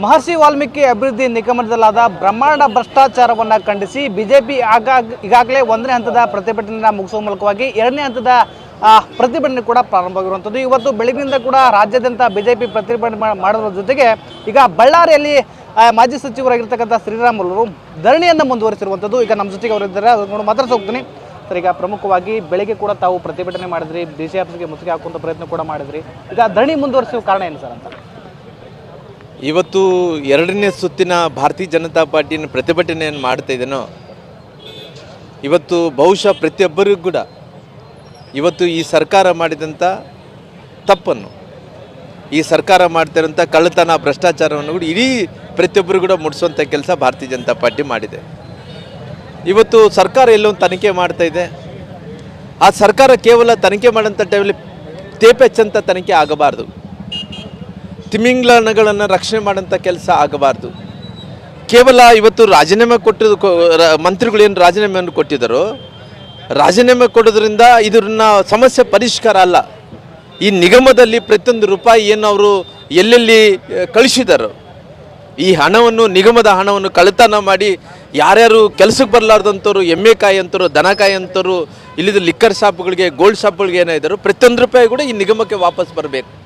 ಮಹರ್ಷಿ ವಾಲ್ಮೀಕಿ ಅಭಿವೃದ್ಧಿ ನಿಗಮದಲ್ಲಾದ ಬ್ರಹ್ಮಾಂಡ ಭ್ರಷ್ಟಾಚಾರವನ್ನು ಖಂಡಿಸಿ ಬಿಜೆಪಿ ಆಗಾಗ ಈಗಾಗಲೇ ಒಂದನೇ ಹಂತದ ಪ್ರತಿಭಟನೆಯನ್ನು ಮುಗಿಸುವ ಮೂಲಕವಾಗಿ ಎರಡನೇ ಹಂತದ ಪ್ರತಿಭಟನೆ ಕೂಡ ಪ್ರಾರಂಭವಾಗಿರುವಂಥದ್ದು. ಇವತ್ತು ಬೆಳಗ್ಗಿನಿಂದ ಕೂಡ ರಾಜ್ಯಾದ್ಯಂತ ಬಿಜೆಪಿ ಪ್ರತಿಭಟನೆ ಮಾಡೋದ್ರ ಜೊತೆಗೆ ಈಗ ಬಳ್ಳಾರಿಯಲ್ಲಿ ಮಾಜಿ ಸಚಿವರಾಗಿರ್ತಕ್ಕಂಥ ಶ್ರೀರಾಮುಲು ಧರಣಿಯನ್ನು ಮುಂದುವರಿಸಿರುವಂಥದ್ದು. ಈಗ ನಮ್ಮ ಜೊತೆಗೆ ಅವರಿದ್ದಾರೆ. ಅದನ್ನು ಮಾತಾಡ್ಸಿ ಹೋಗ್ತೀನಿ. ಸರ್, ಈಗ ಪ್ರಮುಖವಾಗಿ ಬೆಳಗ್ಗೆ ಕೂಡ ತಾವು ಪ್ರತಿಭಟನೆ ಮಾಡಿದ್ರಿ. ಡಿ ಸಿ ಆಫೀಸ್ಗೆ ಮುತ್ತಿಗೆ ಹಾಕುವಂಥ ಪ್ರಯತ್ನ ಕೂಡ ಮಾಡಿದ್ರಿ. ಈಗ ಧರಣಿ ಮುಂದುವರಿಸುವ ಕಾರಣ ಏನು ಸರ್ ಅಂತ? ಇವತ್ತು ಎರಡನೇ ಸುತ್ತಿನ ಭಾರತೀಯ ಜನತಾ ಪಾರ್ಟಿಯನ್ನು ಪ್ರತಿಭಟನೆಯನ್ನು ಮಾಡ್ತಾ ಇದ್ದೇನೋ, ಇವತ್ತು ಬಹುಶಃ ಪ್ರತಿಯೊಬ್ಬರಿಗೂ ಕೂಡ ಇವತ್ತು ಈ ಸರ್ಕಾರ ಮಾಡಿದಂಥ ತಪ್ಪನ್ನು, ಈ ಸರ್ಕಾರ ಮಾಡ್ತಿರೋಂಥ ಕಳ್ಳತನ ಭ್ರಷ್ಟಾಚಾರವನ್ನು ಕೂಡ ಇಡೀ ಪ್ರತಿಯೊಬ್ಬರು ಕೂಡ ಮುಡಿಸುವಂಥ ಕೆಲಸ ಭಾರತೀಯ ಜನತಾ ಪಾರ್ಟಿ ಮಾಡಿದೆ. ಇವತ್ತು ಸರ್ಕಾರ ಎಲ್ಲೊಂದು ತನಿಖೆ ಮಾಡ್ತಾ ಇದೆ. ಆ ಸರ್ಕಾರ ಕೇವಲ ತನಿಖೆ ಮಾಡೋಂಥ ಟೈಮಲ್ಲಿ ತೇಪೆಚ್ಚಂತ ತನಿಖೆ ಆಗಬಾರ್ದು. ತಿಮಿಂಗ್ಲಗಳನ್ನು ರಕ್ಷಣೆ ಮಾಡೋಂಥ ಕೆಲಸ ಆಗಬಾರ್ದು. ಕೇವಲ ಇವತ್ತು ರಾಜೀನಾಮೆ ಕೊಟ್ಟಿದ್ದು ಕೊ- ರ- ಮಂತ್ರಿಗಳು ಏನು ರಾಜೀನಾಮೆಯನ್ನು ಕೊಟ್ಟಿದ್ದಾರೋ? ರಾಜೀನಾಮೆ ಕೊಡೋದ್ರಿಂದ ಇದನ್ನ ಸಮಸ್ಯೆ ಪರಿಷ್ಕಾರ ಅಲ್ಲ. ಈ ನಿಗಮದಲ್ಲಿ ಪ್ರತಿಯೊಂದು ರೂಪಾಯಿ ಏನು ಅವರು ಎಲ್ಲೆಲ್ಲಿ ಕಳಿಸಿದರು. ಈ ಹಣವನ್ನು, ನಿಗಮದ ಹಣವನ್ನು ಕಳತನ ಮಾಡಿ ಯಾರ್ಯಾರು ಕೆಲಸಕ್ಕೆ ಬರಲಾರ್ದಂಥವ್ರು, ಎಮ್ಮೆ ಕಾಯಿ ದನ ಕಾಯಿ ಅಂತವ್ರು ಇಲ್ಲಿದ ಲಿಕ್ಕರ್ ಶಾಪ್ಗಳಿಗೆ ಗೋಲ್ಡ್ ಶಾಪ್ಗಳಿಗೆ ಏನಾಯಿದಾರೋ ಪ್ರತಿಯೊಂದು ರೂಪಾಯಿ ಕೂಡ ಈ ನಿಗಮಕ್ಕೆ ವಾಪಸ್ ಬರಬೇಕು.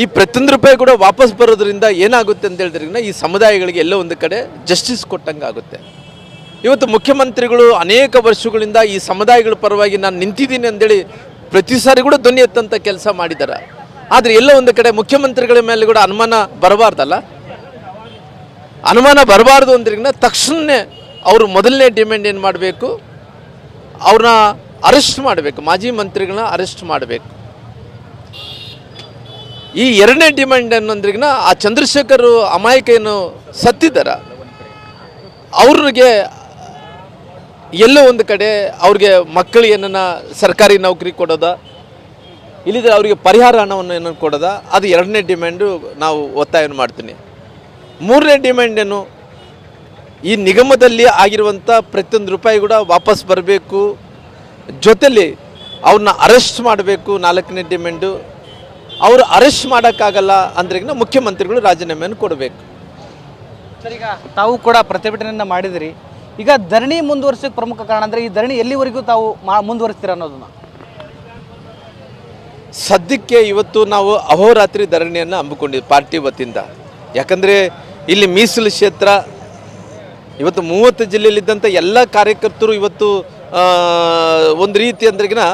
ಈ ಪ್ರತಿಯೊಂದು ರೂಪಾಯಿ ಕೂಡ ವಾಪಸ್ ಬರೋದ್ರಿಂದ ಏನಾಗುತ್ತೆ ಅಂತ ಹೇಳಿದ್ರೆ ಈ ಸಮುದಾಯಗಳಿಗೆ ಎಲ್ಲೋ ಒಂದು ಕಡೆ ಜಸ್ಟಿಸ್ ಕೊಟ್ಟಂಗೆ ಆಗುತ್ತೆ. ಇವತ್ತು ಮುಖ್ಯಮಂತ್ರಿಗಳು ಅನೇಕ ವರ್ಷಗಳಿಂದ ಈ ಸಮುದಾಯಗಳ ಪರವಾಗಿ ನಾನು ನಿಂತಿದ್ದೀನಿ ಅಂತೇಳಿ ಪ್ರತಿ ಸಾರಿ ಕೂಡ ಧ್ವನಿ ಎತ್ತಂಥ ಕೆಲಸ ಮಾಡಿದ್ದಾರೆ. ಆದರೆ ಎಲ್ಲೋ ಒಂದು ಕಡೆ ಮುಖ್ಯಮಂತ್ರಿಗಳ ಮೇಲೆ ಕೂಡ ಅನುಮಾನ ಬರಬಾರ್ದಲ್ಲ? ಅನುಮಾನ ಬರಬಾರ್ದು ಅಂದ್ರಿಗಿನ ತಕ್ಷಣ ಅವರು ಮೊದಲನೇ ಡಿಮ್ಯಾಂಡ್ ಏನು ಮಾಡಬೇಕು? ಅವ್ರನ್ನ ಅರೆಸ್ಟ್ ಮಾಡಬೇಕು, ಮಾಜಿ ಮಂತ್ರಿಗಳನ್ನ ಅರೆಸ್ಟ್ ಮಾಡಬೇಕು. ಈ ಎರಡನೇ ಡಿಮ್ಯಾಂಡ್ ಅನ್ನೋದ್ರಿಗಿನ ಆ ಚಂದ್ರಶೇಖರ್ ಅಮಾಯಕ ಏನು ಸತ್ತಿದ್ದಾರ? ಅವ್ರಿಗೆ ಎಲ್ಲೋ ಒಂದು ಕಡೆ ಅವ್ರಿಗೆ ಮಕ್ಕಳಿಗೆ ಏನನ್ನ ಸರ್ಕಾರಿ ನೌಕರಿ ಕೊಡೋದ? ಇಲ್ಲಿದ್ರೆ ಅವರಿಗೆ ಪರಿಹಾರ ಹಣವನ್ನು ಏನನ್ನು ಕೊಡೋದ? ಅದು ಎರಡನೇ ಡಿಮ್ಯಾಂಡು ನಾವು ಒತ್ತಾಯವನ್ನು ಮಾಡ್ತೀನಿ. ಮೂರನೇ ಡಿಮ್ಯಾಂಡ್ ಏನು? ಈ ನಿಗಮದಲ್ಲಿ ಆಗಿರುವಂಥ ಪ್ರತಿಯೊಂದು ರೂಪಾಯಿ ಕೂಡ ವಾಪಸ್ ಬರಬೇಕು. ಜೊತೆಲಿ ಅವ್ರನ್ನ ಅರೆಸ್ಟ್ ಮಾಡಬೇಕು ನಾಲ್ಕನೇ ಡಿಮ್ಯಾಂಡು ಅವರು ಅರೆಸ್ಟ್ ಮಾಡೋಕ್ಕಾಗಲ್ಲ ಅಂದ್ರೆ ಮುಖ್ಯಮಂತ್ರಿಗಳು ರಾಜೀನಾಮೆಯನ್ನು ಕೊಡಬೇಕು. ಸರ್ ಈಗ ತಾವು ಕೂಡ ಪ್ರತಿಭಟನೆಯನ್ನ ಮಾಡಿದಿರಿ. ಈಗ ಧರಣಿ ಮುಂದುವರಿಸೋಕೆ ಪ್ರಮುಖ ಕಾರಣ ಅಂದರೆ ಈ ಧರಣಿ ಎಲ್ಲಿವರೆಗೂ ತಾವು ಮಾ ಮುಂದುವರಿಸ್ತೀರ ಅನ್ನೋದನ್ನು? ಸದ್ಯಕ್ಕೆ ಇವತ್ತು ನಾವು ಅಹೋರಾತ್ರಿ ಧರಣಿಯನ್ನು ಹಮ್ಮಿಕೊಂಡಿದ್ವಿ ಪಾರ್ಟಿ ವತಿಯಿಂದ. ಯಾಕಂದರೆ ಇಲ್ಲಿ ಮೀಸಲು ಕ್ಷೇತ್ರ ಇವತ್ತು ಮೂವತ್ತು ಜಿಲ್ಲೆಯಲ್ಲಿದ್ದಂಥ ಎಲ್ಲ ಕಾರ್ಯಕರ್ತರು ಇವತ್ತು ಒಂದು ರೀತಿ ಅಂದ್ರಿಗಿನ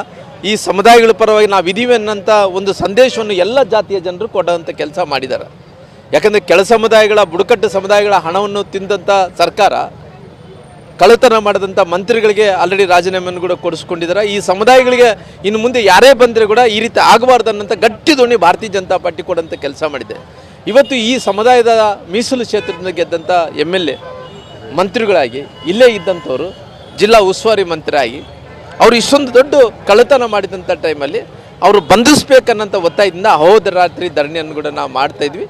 ಈ ಸಮುದಾಯಗಳ ಪರವಾಗಿ ನಾವು ಇದೀವಿ ಅನ್ನೋಂಥ ಒಂದು ಸಂದೇಶವನ್ನು ಎಲ್ಲ ಜಾತಿಯ ಜನರು ಕೊಡೋಂಥ ಕೆಲಸ ಮಾಡಿದ್ದಾರೆ. ಯಾಕಂದರೆ ಕೆಳ ಸಮುದಾಯಗಳ, ಬುಡಕಟ್ಟು ಸಮುದಾಯಗಳ ಹಣವನ್ನು ತಿಂದಂಥ ಸರ್ಕಾರ ಕಳ್ಳತನ ಮಾಡಿದಂಥ ಮಂತ್ರಿಗಳಿಗೆ ಆಲ್ರೆಡಿ ರಾಜೀನಾಮೆಯನ್ನು ಕೂಡ ಕೊಡಿಸ್ಕೊಂಡಿದ್ದಾರೆ. ಈ ಸಮುದಾಯಗಳಿಗೆ ಇನ್ನು ಮುಂದೆ ಯಾರೇ ಬಂದರೆ ಕೂಡ ಈ ರೀತಿ ಆಗಬಾರ್ದು ಅನ್ನೋಂಥ ಗಟ್ಟಿ ದೋಣಿ ಭಾರತೀಯ ಜನತಾ ಪಾರ್ಟಿ ಕೊಡೋಂಥ ಕೆಲಸ ಮಾಡಿದೆ. ಇವತ್ತು ಈ ಸಮುದಾಯದ ಮೀಸಲು ಕ್ಷೇತ್ರದಿಂದ ಗೆದ್ದಂಥ ಎಂ ಎಲ್ ಮಂತ್ರಿಗಳಾಗಿ, ಇಲ್ಲೇ ಇದ್ದಂಥವರು, ಜಿಲ್ಲಾ ಉಸ್ತುವಾರಿ ಮಂತ್ರಿ ಆಗಿ ಅವರು ಇಷ್ಟೊಂದು ದೊಡ್ಡ ಕಳ್ಳತನ ಮಾಡಿದಂಥ ಟೈಮಲ್ಲಿ ಅವರು ಬಂಧಿಸ್ಬೇಕನ್ನಂಥ ಒತ್ತಾಯದಿಂದ ಹೋದ ರಾತ್ರಿ ಧರಣಿಯನ್ನು ಕೂಡ ನಾವು ಮಾಡ್ತಾ ಇದ್ವಿ.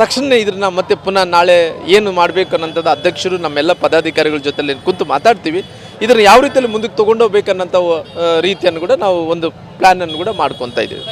ತಕ್ಷಣ ಇದನ್ನ ಮತ್ತೆ ಪುನಃ ನಾಳೆ ಏನು ಮಾಡಬೇಕು ಅನ್ನೋಂಥದ್ದು ಅಧ್ಯಕ್ಷರು, ನಮ್ಮೆಲ್ಲ ಪದಾಧಿಕಾರಿಗಳ ಜೊತೆಲಿ ಕುಂತು ಮಾತಾಡ್ತೀವಿ. ಇದನ್ನು ಯಾವ ರೀತಿಯಲ್ಲಿ ಮುಂದಕ್ಕೆ ತೊಗೊಂಡೋಗ್ಬೇಕನ್ನಂಥ ರೀತಿಯನ್ನು ಕೂಡ ನಾವು ಒಂದು ಪ್ಲ್ಯಾನನ್ನು ಕೂಡ ಮಾಡ್ಕೊತಾ ಇದ್ದೀವಿ.